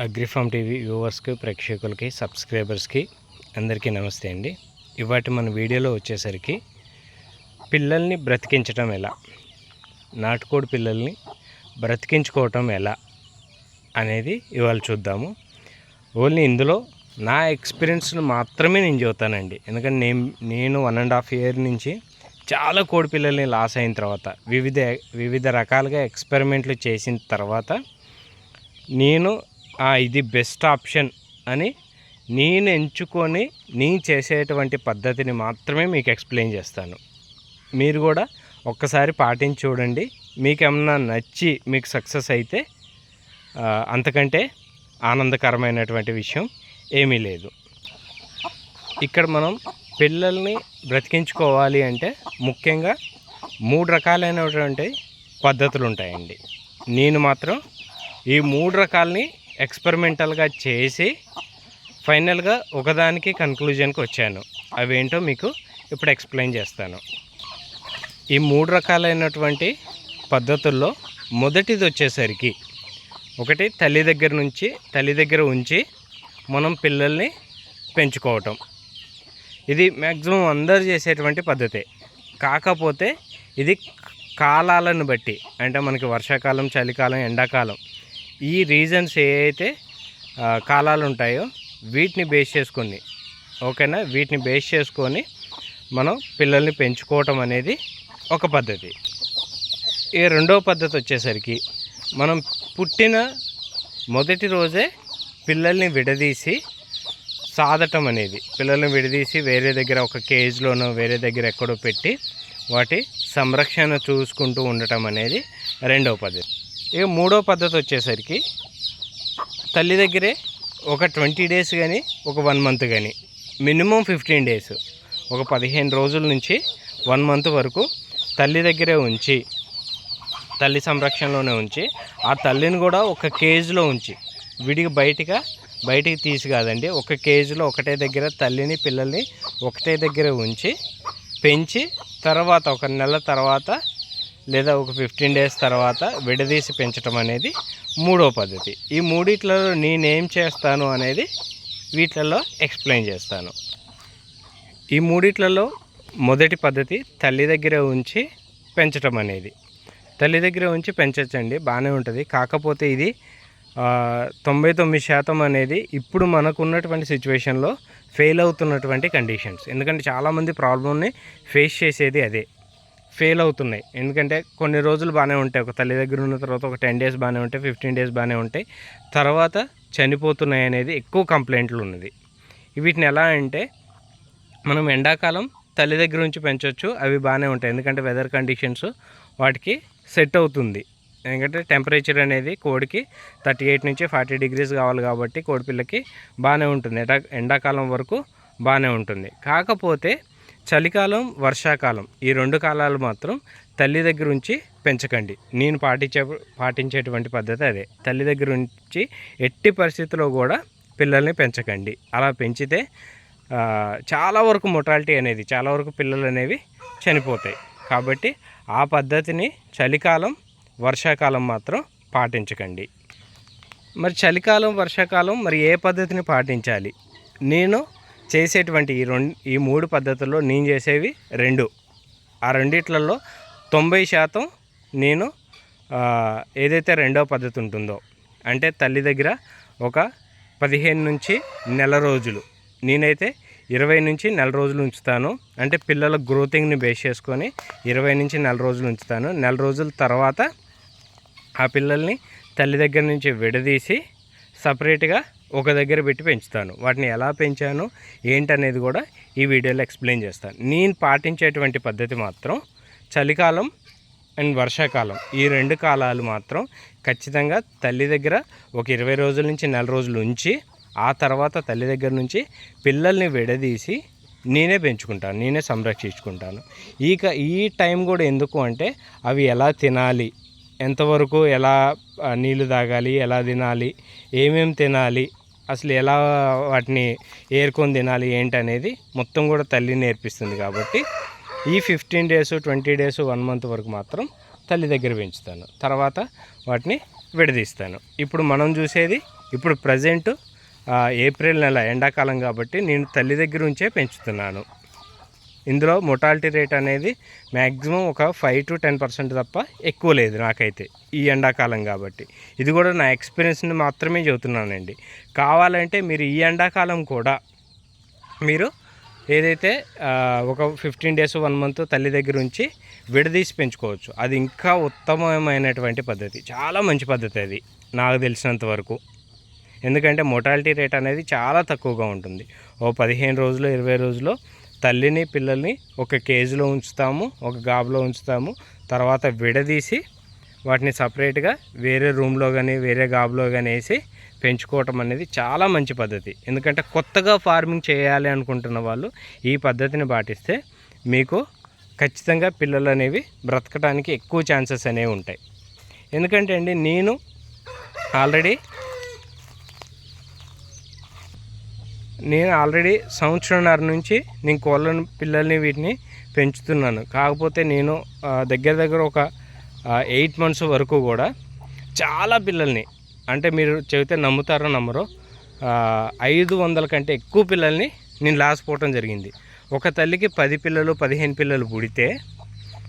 అగ్రిఫామ్ TV వ్యూవర్స్కి ప్రేక్షకులకి సబ్స్క్రైబర్స్కి అందరికీ నమస్తే అండి. ఇవాటి మన వీడియోలో వచ్చేసరికి పిల్లల్ని బ్రతికించడం ఎలా? నాటుకోడి పిల్లల్ని బ్రతికించుకోవటం ఎలా? అనేది ఇవాళ చూద్దాము. ఓన్లీ ఇందులో నా ఎక్స్పీరియన్స్ను మాత్రమే నేను చెబుతానండి. ఎందుకంటే నేను నేను వన్ అండ్ హాఫ్ ఇయర్ నుంచి చాలా కోడి పిల్లల్ని లాస్ అయిన తర్వాత వివిధ వివిధ రకాలుగా ఎక్స్పెరిమెంట్లు చేసిన తర్వాత నేను ఇది బెస్ట్ ఆప్షన్ అని నేను ఎంచుకొని నేను చేసేటువంటి పద్ధతిని మాత్రమే మీకు ఎక్స్ప్లెయిన్ చేస్తాను. మీరు కూడా ఒక్కసారి పాటించి చూడండి. మీకు ఏమన్నా నచ్చి మీకు సక్సెస్ అయితే అంతకంటే ఆనందకరమైనటువంటి విషయం ఏమీ లేదు. ఇక్కడ మనం పిల్లల్ని బ్రతికించుకోవాలి అంటే ముఖ్యంగా మూడు రకాలైనటువంటి పద్ధతులు ఉంటాయండి నేను మాత్రం ఈ మూడు రకాలని ఎక్స్పెరిమెంటల్గా చేసి ఫైనల్గా ఒకదానికి కన్క్లూజన్కి వచ్చాను. అవేంటో మీకు ఇప్పుడు ఎక్స్ప్లెయిన్ చేస్తాను. ఈ మూడు రకాలైనటువంటి పద్ధతుల్లో మొదటిది వచ్చేసరికి ఒకటి తల్లి దగ్గర నుంచి తల్లి దగ్గర ఉంచి మనం పిల్లల్ని పెంచుకోవటం. ఇది మ్యాక్సిమం అందరు చేసేటువంటి పద్ధతే. కాకపోతే ఇది కాలాలను బట్టి అంటే మనకి వర్షాకాలం చలికాలం ఎండాకాలం ఈ రీజన్స్ ఏ అయితే కాలాలు ఉంటాయో వీటిని బేస్ చేసుకొని ఓకేనా? వీటిని బేస్ చేసుకొని మనం పిల్లల్ని పెంచుకోవటం అనేది ఒక పద్ధతి. ఈ రెండవ పద్ధతి వచ్చేసరికి మనం పుట్టిన మొదటి రోజే పిల్లల్ని విడదీసి సాదటం అనేది. పిల్లల్ని విడదీసి వేరే దగ్గర ఒక కేజ్లోనో వేరే దగ్గర ఎక్కడో పెట్టి వాటి సంరక్షణ చూసుకుంటూ ఉండటం అనేది రెండవ పద్ధతి. ఇక మూడో పద్ధతి వచ్చేసరికి తల్లి దగ్గరే ఒక ట్వంటీ డేస్ కానీ ఒక వన్ మంత్ కానీ మినిమం ఫిఫ్టీన్ డేస్ ఒక పదిహేను రోజుల నుంచి వన్ మంత్ వరకు తల్లి దగ్గరే ఉంచి తల్లి సంరక్షణలోనే ఉంచి ఆ తల్లిని కూడా ఒక కేజ్లో ఉంచి విడిగా బయటగా బయటికి తీసి కాదండి ఒక కేజీలో ఒకటే దగ్గర తల్లిని పిల్లల్ని ఒకటే దగ్గర ఉంచి పెంచి తర్వాత ఒక నెల తర్వాత లేదా ఒక ఫిఫ్టీన్ డేస్ తర్వాత విడదీసి పెంచడం అనేది మూడో పద్ధతి. ఈ మూడిట్లలో నేనేం చేస్తాను అనేది వీటిలలో ఎక్స్ప్లెయిన్ చేస్తాను. ఈ మూడిట్లలో మొదటి పద్ధతి తల్లి దగ్గర ఉంచి పెంచటం అనేది. తల్లి దగ్గర ఉంచి పెంచచ్చండి బాగానే ఉంటుంది. కాకపోతే ఇది తొంభై తొమ్మిది శాతం అనేది ఇప్పుడు మనకు ఉన్నటువంటి సిచ్యువేషన్లో ఫెయిల్ అవుతున్నటువంటి కండిషన్స్ ఎందుకంటే చాలామంది ప్రాబ్లమ్ని ఫేస్ చేసేది అదే. ఫెయిల్ అవుతున్నాయి. ఎందుకంటే కొన్ని రోజులు బాగానే ఉంటాయి. ఒక తల్లి దగ్గర ఉన్న తర్వాత ఒక టెన్ డేస్ బాగానే ఉంటాయి. ఫిఫ్టీన్ డేస్ బాగానే ఉంటాయి. తర్వాత చనిపోతున్నాయి అనేది ఎక్కువ కంప్లైంట్లు ఉన్నది. వీటిని ఎలా అంటే మనం ఎండాకాలం తల్లి దగ్గర నుంచి పెంచవచ్చు అవి బాగానే ఉంటాయి. ఎందుకంటే వెదర్ కండిషన్స్ వాటికి సెట్ అవుతుంది. ఎందుకంటే టెంపరేచర్ అనేది కోడికి థర్టీ ఎయిట్ నుంచి ఫార్టీ డిగ్రీస్ కావాలి కాబట్టి కోడిపిల్లకి బాగానే ఉంటుంది. ఎండా ఎండాకాలం వరకు బాగానే ఉంటుంది. కాకపోతే చలికాలం వర్షాకాలం ఈ రెండు కాలాలు మాత్రం తల్లి దగ్గర ఉంచి పెంచకండి. నేను పాటించే పాటించేటువంటి పద్ధతి అదే. తల్లి దగ్గర ఉంచి ఎట్టి పరిస్థితిలో కూడా పిల్లల్ని పెంచకండి. అలా పెంచితే చాలా వరకు మొటాలిటీ అనేది చాలా వరకు పిల్లలు అనేవి చనిపోతాయి. కాబట్టి ఆ పద్ధతిని చలికాలం వర్షాకాలం మాత్రం పాటించకండి. మరి చలికాలం వర్షాకాలం మరి ఏ పద్ధతిని పాటించాలి? నేను చేసేటువంటి ఈ రెండు ఈ మూడు పద్ధతుల్లో నేను చేసేవి రెండు. ఆ రెండిట్లలో తొంభై శాతం నేను ఏదైతే రెండో పద్ధతి ఉంటుందో అంటే తల్లి దగ్గర ఒక పదిహేను నుంచి నెల రోజులు నేనైతే ఇరవై నుంచి నెల రోజులు ఉంచుతాను. అంటే పిల్లల గ్రోతింగ్ని బేస్ చేసుకొని ఇరవై నుంచి నెల రోజులు ఉంచుతాను. నెల రోజుల తర్వాత ఆ పిల్లల్ని తల్లి దగ్గర నుంచి విడదీసి సపరేట్గా ఒక దగ్గర పెట్టి పెంచుతాను. వాటిని ఎలా పెంచాను ఏంటనేది కూడా ఈ వీడియోలో ఎక్స్ప్లెయిన్ చేస్తాను. నేను పాటించేటువంటి పద్ధతి మాత్రం చలికాలం అండ్ వర్షాకాలం. ఈ రెండు కాలాలు మాత్రం ఖచ్చితంగా తల్లి దగ్గర ఒక ఇరవై రోజుల నుంచి నెల రోజులు ఉంచి ఆ తర్వాత తల్లి దగ్గర నుంచి పిల్లల్ని విడదీసి నేనే పెంచుకుంటాను. నేనే సంరక్షించుకుంటాను. ఇక ఈ టైం కూడా ఎందుకు అంటే అవి ఎలా తినాలి ఎంతవరకు ఎలా నీళ్ళు నీళ్ళు తాగాలి ఎలా తినాలి ఏమేమి తినాలి అసలు ఎలా వాటిని ఏరుకొని తినాలి ఏంటనేది మొత్తం కూడా తల్లి నేర్పిస్తుంది కాబట్టి ఈ fifteen days twenty days one month వరకు మాత్రం తల్లి దగ్గర పెంచుతాను. తర్వాత వాటిని విడదీస్తాను. ఇప్పుడు మనం చూసేది ఇప్పుడు ప్రజెంట్ ఏప్రిల్ నెల ఎండాకాలం కాబట్టి నేను తల్లి దగ్గర ఉంచే పెంచుతున్నాను. ఇందులో మొటాలిటీ రేట్ అనేది మ్యాక్సిమం ఒక ఫైవ్ టు టెన్ పర్సెంట్ తప్ప ఎక్కువ లేదు నాకైతే ఈ ఎండాకాలం కాబట్టి. ఇది కూడా నా ఎక్స్పీరియన్స్ని మాత్రమే చెబుతున్నానండి. కావాలంటే మీరు ఈ ఎండాకాలం కూడా మీరు ఏదైతే ఒక ఫిఫ్టీన్ డేస్ వన్ మంత్ తల్లి దగ్గర ఉంచి విడదీసి పెంచుకోవచ్చు. అది ఇంకా ఉత్తమమైనటువంటి పద్ధతి. చాలా మంచి పద్ధతి అది నాకు తెలిసినంత వరకు. ఎందుకంటే మొటాలిటీ రేట్ అనేది చాలా తక్కువగా ఉంటుంది. ఓ పదిహేను రోజులు ఇరవై రోజులు తల్లిని పిల్లల్ని ఒక కేజీలో ఉంచుతాము ఒక గాబులో ఉంచుతాము. తర్వాత విడదీసి వాటిని సపరేట్గా వేరే రూమ్లో కానీ వేరే గాబులో కానీ వేసి పెంచుకోవటం అనేది చాలా మంచి పద్ధతి. ఎందుకంటే కొత్తగా ఫార్మింగ్ చేయాలి అనుకుంటున్న వాళ్ళు ఈ పద్ధతిని పాటిస్తే మీకు ఖచ్చితంగా పిల్లలు అనేవి బ్రతకడానికి ఎక్కువ ఛాన్సెస్ అనేవి ఉంటాయి. ఎందుకంటే అండి నేను ఆల్రెడీ నేను ఆల్రెడీ సంవత్సరంన్నర నుంచి నేను కోళ్ళను పిల్లల్ని వీటిని పెంచుతున్నాను. కాకపోతే నేను దగ్గర దగ్గర ఒక ఎయిట్ మంత్స్ వరకు కూడా చాలా పిల్లల్ని అంటే మీరు చెబితే నమ్ముతారో నమ్మరో ఐదు వందల కంటే ఎక్కువ పిల్లల్ని నేను లాస్ట్ పోవటం జరిగింది. ఒక తల్లికి పది పిల్లలు పదిహేను పిల్లలు పుడితే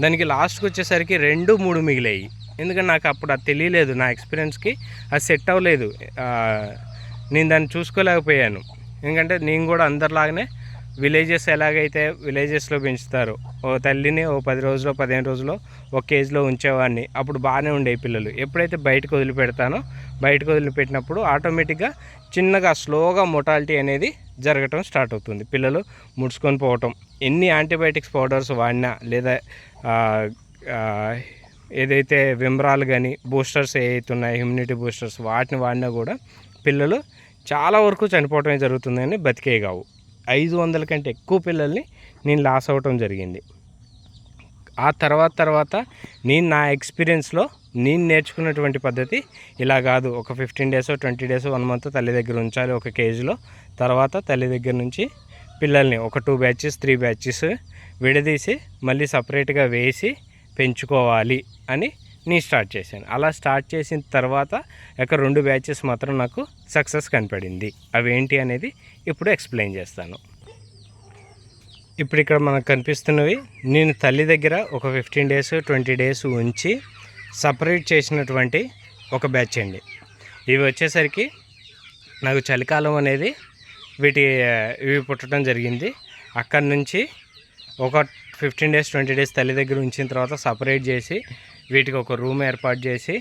దానికి లాస్ట్కి వచ్చేసరికి రెండు మూడు మిగిలాయి. ఎందుకంటే నాకు అప్పుడు అది తెలియలేదు నా ఎక్స్పీరియన్స్కి అది సెట్ అవ్వలేదు. నేను దాన్ని చూసుకోలేకపోయాను. ఎందుకంటే నేను కూడా అందరిలాగానే విలేజెస్ ఎలాగైతే విలేజెస్లో పెంచుతారు ఓ తల్లిని ఓ పది రోజులు పదిహేను రోజులు ఒక కేజీలో ఉంచేవాడిని. అప్పుడు బాగానే ఉండే పిల్లలు. ఎప్పుడైతే బయటకు వదిలిపెడతానో బయటకు వదిలిపెట్టినప్పుడు ఆటోమేటిక్గా చిన్నగా స్లోగా మొటాలిటీ అనేది జరగటం స్టార్ట్ అవుతుంది. పిల్లలు ముడుచుకొని పోవటం. ఎన్ని యాంటీబయాటిక్స్ పౌడర్స్ వాడినా లేదా ఏదైతే విమ్రాలు కానీ బూస్టర్స్ ఏవైతే ఉన్నాయో ఇమ్యూనిటీ బూస్టర్స్ వాటిని వాడినా కూడా పిల్లలు చాలా వరకు చనిపోవటమే జరుగుతుందని బతికే కావు ఐదు వందల కంటే ఎక్కువ పిల్లల్ని నేను లాస్ అవ్వటం జరిగింది. ఆ తర్వాత తర్వాత నేను నా ఎక్స్పీరియన్స్లో నేను నేర్చుకున్నటువంటి పద్ధతి ఇలా కాదు. ఒక fifteen days twenty days one month తల్లి దగ్గర ఉంచాలి ఒక కేజీలో. తర్వాత తల్లి దగ్గర నుంచి పిల్లల్ని ఒక టూ బ్యాచెస్ త్రీ బ్యాచెస్ విడదీసి మళ్ళీ సపరేట్గా వేసి పెంచుకోవాలి అని నేను స్టార్ట్ చేశాను. అలా స్టార్ట్ చేసిన తర్వాత ఒక రెండు బ్యాచెస్ మాత్రం నాకు సక్సెస్ కనపడింది. అవి ఏంటి అనేది ఇప్పుడు ఎక్స్ప్లెయిన్ చేస్తాను. ఇప్పుడు ఇక్కడ మనకు కనిపిస్తున్నవి నేను తల్లి దగ్గర ఒక ఫిఫ్టీన్ డేస్ ట్వంటీ డేస్ ఉంచి సపరేట్ చేసినటువంటి ఒక బ్యాచ్ అండి. ఇవి వచ్చేసరికి నాకు చలికాలం అనేది వీటి ఇవి పుట్టడం జరిగింది. అక్కడి నుంచి ఒక ఫిఫ్టీన్ డేస్ ట్వంటీ డేస్ తల్లి దగ్గర ఉంచిన తర్వాత సపరేట్ చేసి వీటికి ఒక రూమ్ ఏర్పాటు చేసి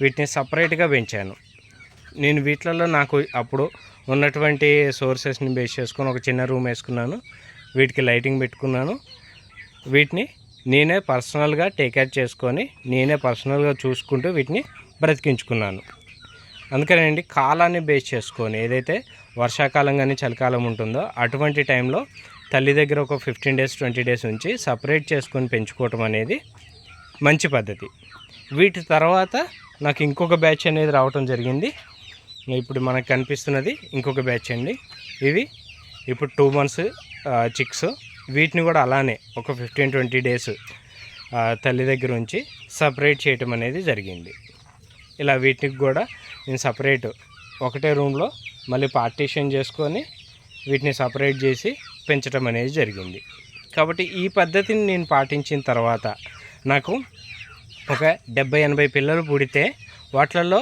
వీటిని సపరేట్గా పెంచాను. నేను వీటిలలో నాకు అప్పుడు ఉన్నటువంటి సోర్సెస్ని బేస్ చేసుకొని ఒక చిన్న రూమ్ వేసుకున్నాను. వీటికి లైటింగ్ పెట్టుకున్నాను. వీటిని నేనే పర్సనల్గా టేక్ చేసుకొని నేనే పర్సనల్గా చూసుకుంటూ వీటిని బ్రతికించుకున్నాను. అందుకనండి కాలాన్ని బేస్ చేసుకొని ఏదైతే వర్షాకాలం కానీ చలికాలం ఉంటుందో అటువంటి టైంలో తల్లి దగ్గర ఒక ఫిఫ్టీన్ డేస్ ట్వంటీ డేస్ ఉంచి సపరేట్ చేసుకొని పెంచుకోవటం అనేది మంచి పద్ధతి. వీటి తర్వాత నాకు ఇంకొక బ్యాచ్ అనేది రావటం జరిగింది. ఇప్పుడు మనకు కనిపిస్తున్నది ఇంకొక బ్యాచ్ అండి. ఇవి ఇప్పుడు టూ మంత్స్ చిక్స్. వీటిని కూడా అలానే ఒక ఫిఫ్టీన్ ట్వంటీ డేస్ తల్లి దగ్గర ఉంచి సపరేట్ చేయటం అనేది జరిగింది. ఇలా వీటికి కూడా నేను సపరేట్ ఒకటే రూమ్లో మళ్ళీ పార్టీషన్ చేసుకొని వీటిని సపరేట్ చేసి పెంచడం అనేది జరిగింది. కాబట్టి ఈ పద్ధతిని నేను పాటించిన తర్వాత నాకు ఒక డెబ్బై ఎనభై పిల్లలు పుడితే వాటిలలో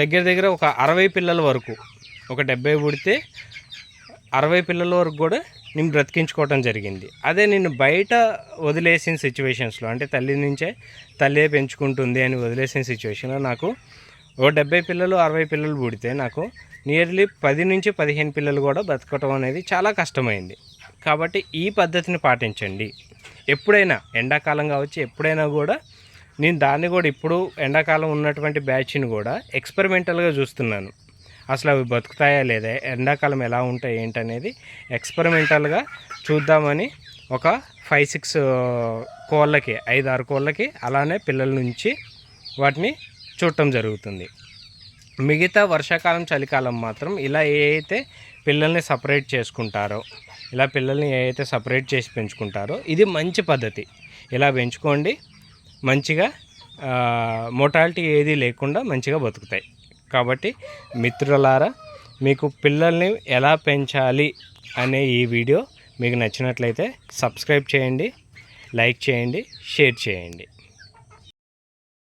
దగ్గర దగ్గర ఒక అరవై పిల్లల వరకు ఒక డెబ్బై పుడితే అరవై పిల్లల వరకు కూడా నేను బ్రతికించుకోవటం జరిగింది. అదే నేను బయట వదిలేసిన సిచ్యువేషన్స్లో అంటే తల్లి నుంచే తల్లే పెంచుకుంటుంది అని వదిలేసిన సిచ్యువేషన్లో నాకు ఓ డెబ్బై పిల్లలు అరవై పిల్లలు పుడితే నాకు నియర్లీ పది నుంచి పదిహేను పిల్లలు కూడా బ్రతకటం అనేది చాలా కష్టమైంది. కాబట్టి ఈ పద్ధతిని పాటించండి. ఎప్పుడైనా ఎండాకాలం కావచ్చు ఎప్పుడైనా కూడా నేను దాన్ని కూడా ఇప్పుడు ఎండాకాలం ఉన్నటువంటి బ్యాచ్ని కూడా ఎక్స్పెరిమెంటల్గా చూస్తున్నాను. అసలు అవి బతుకుతాయా లేదా ఎండాకాలం ఎలా ఉంటాయి ఏంటనేది ఎక్స్పెరిమెంటల్గా చూద్దామని ఒక ఫైవ్ సిక్స్ కోళ్ళకి ఐదు ఆరు కోళ్ళకి అలానే పిల్లల నుంచి వాటిని చూడటం జరుగుతుంది. మిగతా వర్షాకాలం చలికాలం మాత్రం ఇలా ఏ అయితే పిల్లల్ని సపరేట్ చేసుకుంటారో ఇలా పిల్లల్ని ఏ సపరేట్ చేసి పెంచుకుంటారో ఇది మంచి పద్ధతి. ఇలా పెంచుకోండి మంచిగా మోటాలిటీ ఏది లేకుండా మంచిగా బతుకుతాయి. కాబట్టి మిత్రులారా మీకు పిల్లల్ని ఎలా పెంచాలి అనే ఈ వీడియో మీకు నచ్చినట్లయితే సబ్స్క్రైబ్ చేయండి లైక్ చేయండి షేర్ చేయండి.